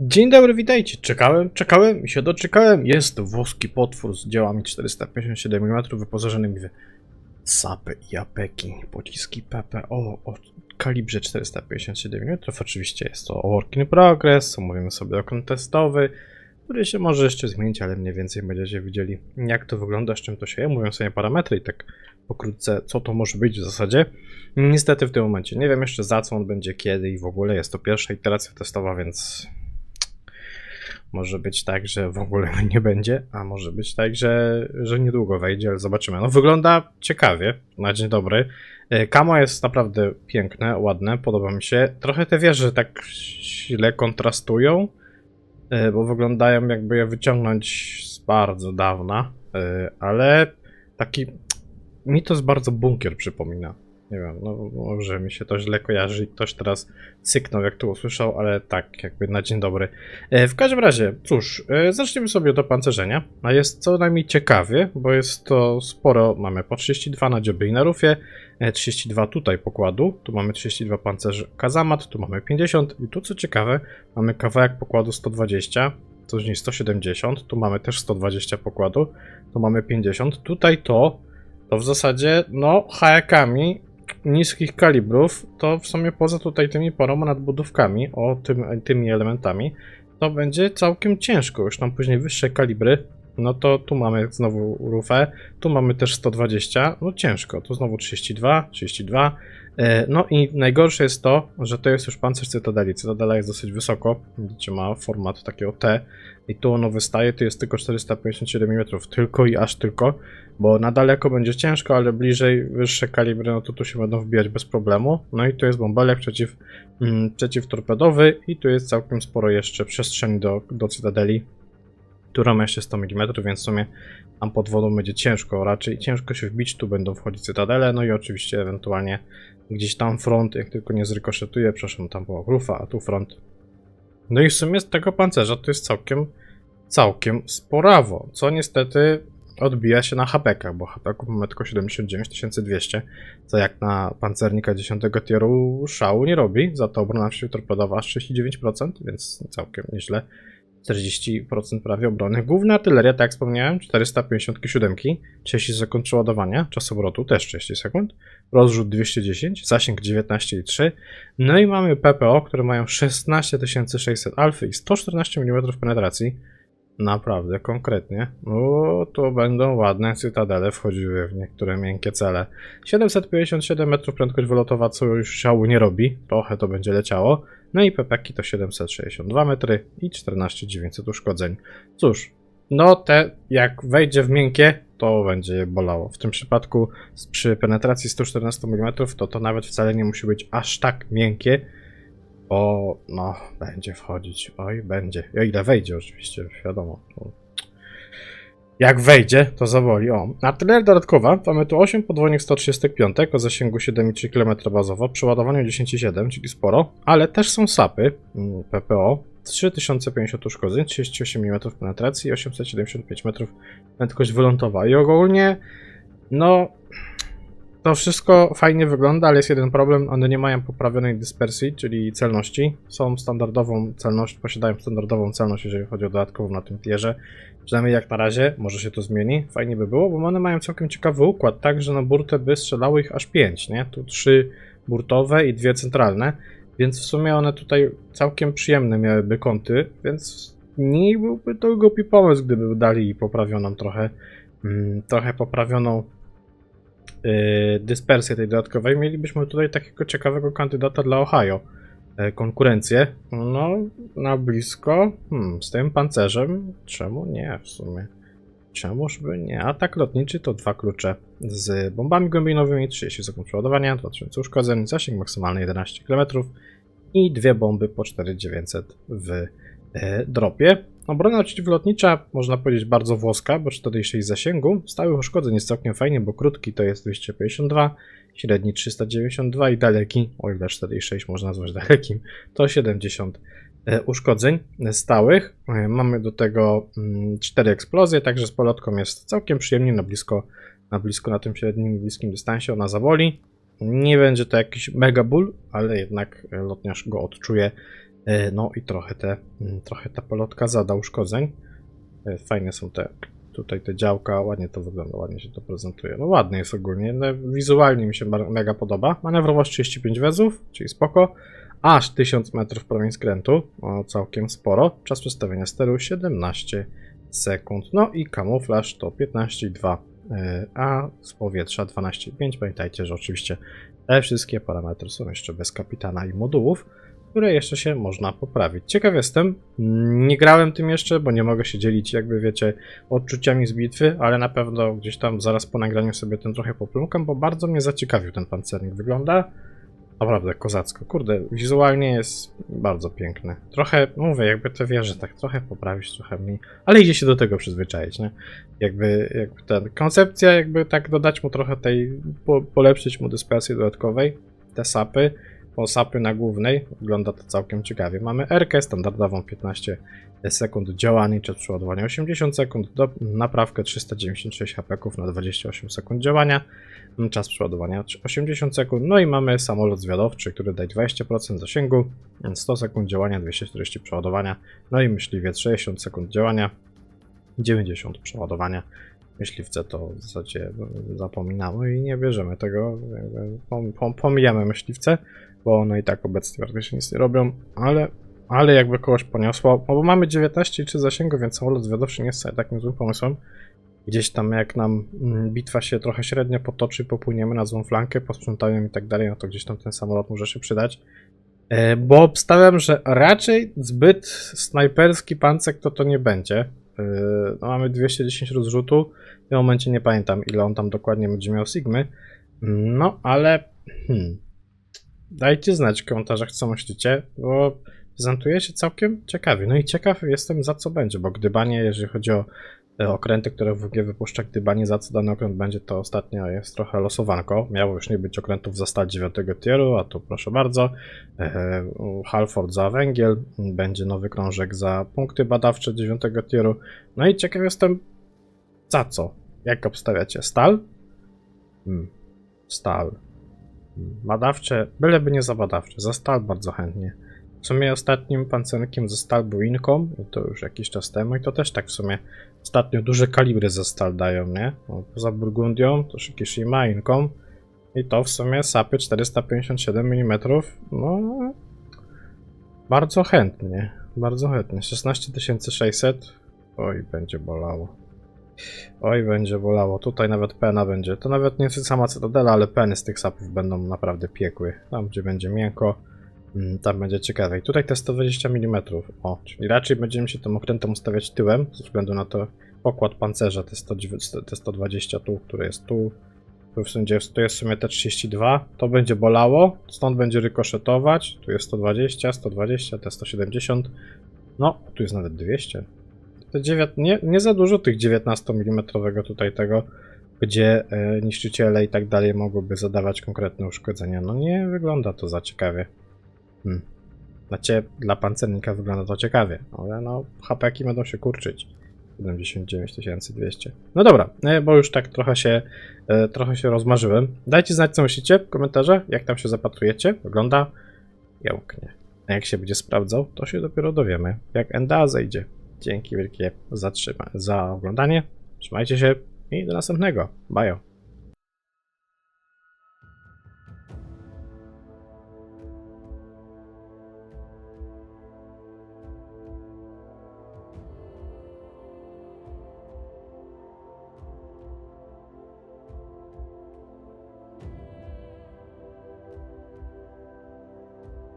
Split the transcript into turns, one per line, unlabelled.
Dzień dobry, witajcie. Czekałem, czekałem i się doczekałem. Jest włoski potwór z działami 457 mm wyposażonymi w sapy i apeki, pociski PPO o kalibrze 457 mm. Oczywiście jest to work in progress, omówimy sobie okon testowy, który się może jeszcze zmienić, ale mniej więcej będziecie widzieli jak to wygląda, z czym to się je. Mówią sobie parametry i tak pokrótce co to może być w zasadzie. Niestety w tym momencie nie wiem jeszcze za co on będzie, kiedy i w ogóle jest to pierwsza iteracja testowa, więc może być tak, że w ogóle nie będzie, a może być tak, że, że niedługo wejdzie, ale zobaczymy. No wygląda ciekawie, na dzień dobry. E, Kamo jest naprawdę piękne, ładne, podoba mi się. Trochę te wieże tak źle kontrastują, e, bo wyglądają jakby je wyciągnąć z bardzo dawna, e, ale taki... Mi to z bardzo bunkier przypomina. Nie wiem, no może mi się to źle kojarzy i ktoś teraz syknął jak to usłyszał, ale tak, jakby na dzień dobry. E, W każdym razie, cóż, e, zacznijmy sobie od opancerzenia. A jest co najmniej ciekawie, bo jest to sporo. Mamy po 32 na dziobie i na rufie, e, 32 tutaj pokładu, tu mamy 32 pancerzy kazamat, tu mamy 50 i tu co ciekawe, mamy kawałek pokładu 120, to z niej 170, tu mamy też 120 pokładu, tu mamy 50, tutaj to, to w zasadzie, no, hajakami niskich kalibrów, to w sumie poza tutaj tymi paroma nadbudówkami, o tym, tymi elementami, to będzie całkiem ciężko. Już tam później wyższe kalibry, no to tu mamy znowu rufę, tu mamy też 120, no ciężko, tu znowu 32, 32. E, No i najgorsze jest to, że to jest już pancerz Cytadeli. Cytadela jest dosyć wysoko, widzicie, ma format takiego T. I tu ono wystaje, tu jest tylko 457 mm, tylko i aż tylko, bo na daleko będzie ciężko, ale bliżej wyższe kalibry, no to tu się będą wbijać bez problemu. No i tu jest bąbelek przeciw, mm, przeciwtorpedowy i tu jest całkiem sporo jeszcze przestrzeni do, do Cytadeli, która ma jeszcze 100 mm, więc w sumie tam pod wodą będzie ciężko, raczej ciężko się wbić, tu będą wchodzić Cytadele, no i oczywiście ewentualnie gdzieś tam front, jak tylko nie zrykoszetuje, przepraszam, tam była grufa, a tu front. No i w sumie z tego pancerza to jest całkiem, całkiem sporawo, co niestety odbija się na hapekach, bo hapeków mamy tylko 79 200, co jak na pancernika 10 tieru szału nie robi, za to obrona przeciwtorpedowa aż 39%, więc całkiem nieźle. 40% prawie obrony. Główna artyleria, tak jak wspomniałem, 457, 30 sekund przeładowania, czas obrotu też 30 sekund, rozrzut 210, zasięg 19,3, no i mamy PPO, które mają 16600 alfy i 114 mm penetracji. Naprawdę, konkretnie. No, to będą ładne cytadele wchodziły w niektóre miękkie cele. 757 metrów prędkość wylotowa, co już szału nie robi. Trochę to będzie leciało. No i pepeki to 762 metry i 14900 uszkodzeń. Cóż, no te jak wejdzie w miękkie, to będzie bolało. W tym przypadku przy penetracji 114 mm to to nawet wcale nie musi być aż tak miękkie, bo no, będzie wchodzić. Oj, będzie. O ile wejdzie oczywiście, wiadomo. Jak wejdzie, to zaboli. O, artyleria dodatkowa. Mamy tu 8 podwójnych 135 o zasięgu 7,3 km bazowo, przy ładowaniu 10,7, czyli sporo, ale też są sapy mm, PPO. 3050 uszkodzeń, 38 mm penetracji i 875 metrów prędkość wylądowa. I ogólnie, no, to wszystko fajnie wygląda, ale jest jeden problem. One nie mają poprawionej dyspersji, czyli celności. Są standardową celność, posiadają standardową celność, jeżeli chodzi o dodatkową na tym tierze. Przynajmniej jak na razie, może się to zmieni. Fajnie by było, bo one mają całkiem ciekawy układ, tak, że na burtę by strzelało ich aż 5, nie? Tu trzy burtowe i dwie centralne, więc w sumie one tutaj całkiem przyjemne miałyby kąty, więc nie byłby to głupi pomysł, gdyby dali poprawioną trochę, mm, trochę poprawioną dyspersję tej dodatkowej, mielibyśmy tutaj takiego ciekawego kandydata dla Ohio. Yy, konkurencję. No, na blisko. Hmm, z tym pancerzem. Czemu nie w sumie? Czemuż by nie? Atak lotniczy to dwa klucze z bombami głębinowymi, 30 sekund przeładowania, 2000 uszkodzeń, zasięg maksymalny 11 km i dwie bomby po 4900 w e, dropie. Obrona przeciwlotnicza, można powiedzieć, bardzo włoska, bo 46 zasięgu. Stałych uszkodzeń jest całkiem fajnie, bo krótki to jest 252, średni 392 i daleki, o ile 46 można nazwać dalekim, to 70 e, uszkodzeń stałych. E, Mamy do tego 4 eksplozje, także z polotką jest całkiem przyjemnie na blisko, na blisko na tym średnim i bliskim dystansie ona zaboli. Nie będzie to jakiś mega ból, ale jednak e, lotniarz go odczuje No i trochę te, mm, trochę ta pelotka zada uszkodzeń. E, Fajne są te, tutaj te działka, ładnie to wygląda, ładnie się to prezentuje. No ładny jest ogólnie, no, wizualnie mi się mega podoba. Manewrowość 35 wezów, czyli spoko. Aż 1000 metrów promień skrętu, o, całkiem sporo. Czas przestawienia steru 17 sekund. No i kamuflaż to 15,2, e, a z powietrza 12,5. Pamiętajcie, że oczywiście te wszystkie parametry są jeszcze bez kapitana i modułów, które jeszcze się można poprawić. Ciekaw jestem, nie grałem tym jeszcze, bo nie mogę się dzielić, jakby wiecie, odczuciami z bitwy, ale na pewno gdzieś tam zaraz po nagraniu sobie ten trochę poplumkam, bo bardzo mnie zaciekawił ten pancernik. Wygląda naprawdę kozacko. Kurde, wizualnie jest bardzo piękny. Trochę, mówię, jakby te wieże tak trochę poprawić, trochę mniej, ale idzie się do tego przyzwyczaić, nie? Jakby, jakby ten, koncepcja jakby tak dodać mu trochę tej, po, polepszyć mu dyspersji dodatkowej, te sapy, bo sapy na głównej, wygląda to całkiem ciekawie. Mamy R standardową 15 sekund działania, czas przeładowania 80 sekund, do, naprawkę 396 HP na 28 sekund działania, czas przeładowania 80 sekund, no i mamy samolot zwiadowczy, który daje 20% zasięgu, 100 sekund działania, 240 przeładowania, no i myśliwiec 60 sekund działania, 90 przeładowania. Myśliwce to w zasadzie zapominamy i nie bierzemy tego, jakby pom- pom- pomijamy myśliwce, bo one i tak obecnie praktycznie nic nie robią, ale, ale jakby kogoś poniosło, no bo mamy 19,3 zasięgu, więc samolot zwiadowczy nie jest wcale takim złym pomysłem. Gdzieś tam jak nam mm, bitwa się trochę średnio potoczy, popłyniemy na złą flankę, posprzątają i tak dalej, no to gdzieś tam ten samolot może się przydać. E, Bo obstawiam, że raczej zbyt snajperski pancek to to nie będzie. E, No mamy 210 rozrzutu. W tym momencie nie pamiętam ile on tam dokładnie będzie miał Sigmy. No ale hmm. dajcie znać w komentarzach co myślicie, bo prezentuje się całkiem ciekawie. No i ciekaw jestem za co będzie, bo gdybanie, jeżeli chodzi o okręty, które WG wypuszcza, gdybanie za co dany okręt będzie, to ostatnio jest trochę losowanko. Miało już nie być okrętów za stać 9 tieru, a tu proszę bardzo. E, Halford za węgiel, będzie nowy krążek za punkty badawcze 9 tieru. No i ciekaw jestem za co? Jak obstawiacie? Stal? Hmm. Stal. Hmm. Badawcze, byleby nie za badawcze, za stal bardzo chętnie. W sumie ostatnim pancernikiem ze stal był Incom, i to już jakiś czas temu, i to też tak w sumie ostatnio duże kalibry ze stal dają, nie? No, poza Burgundią to Shikishima, Incom, i to w sumie sapy 457 mm, no bardzo chętnie, bardzo chętnie. 16600, oj będzie bolało. Oj, będzie bolało. Tutaj nawet pena będzie. To nawet nie sama cytadela, ale peny z tych sapów będą naprawdę piekły. Tam, gdzie będzie miękko, tam będzie ciekawej. Tutaj te 120 mm. O, czyli raczej będziemy się tym okrętem ustawiać tyłem, ze względu na to pokład pancerza, te, 109 te 120 tu, które jest tu. Tu w sumie tu jest w sumie te 32. To będzie bolało, stąd będzie rykoszetować. Tu jest 120, 120, te 170. No, tu jest nawet 200 te dziewięt... nie, nie za dużo tych 19 mm tutaj tego, gdzie e, niszczyciele i tak dalej mogłyby zadawać konkretne uszkodzenia. No nie wygląda to za ciekawie. Hmm. Cie... Dla pancernika wygląda to ciekawie, ale no HP będą się kurczyć. 79 200. No dobra, e, bo już tak trochę się, e, trochę się rozmarzyłem. Dajcie znać co myślicie w komentarzach, jak tam się zapatrujecie. Wygląda pięknie. A jak się będzie sprawdzał, to się dopiero dowiemy, jak NDA zejdzie. Dzięki wielkie za, za oglądanie. Trzymajcie się i do następnego. Bajo.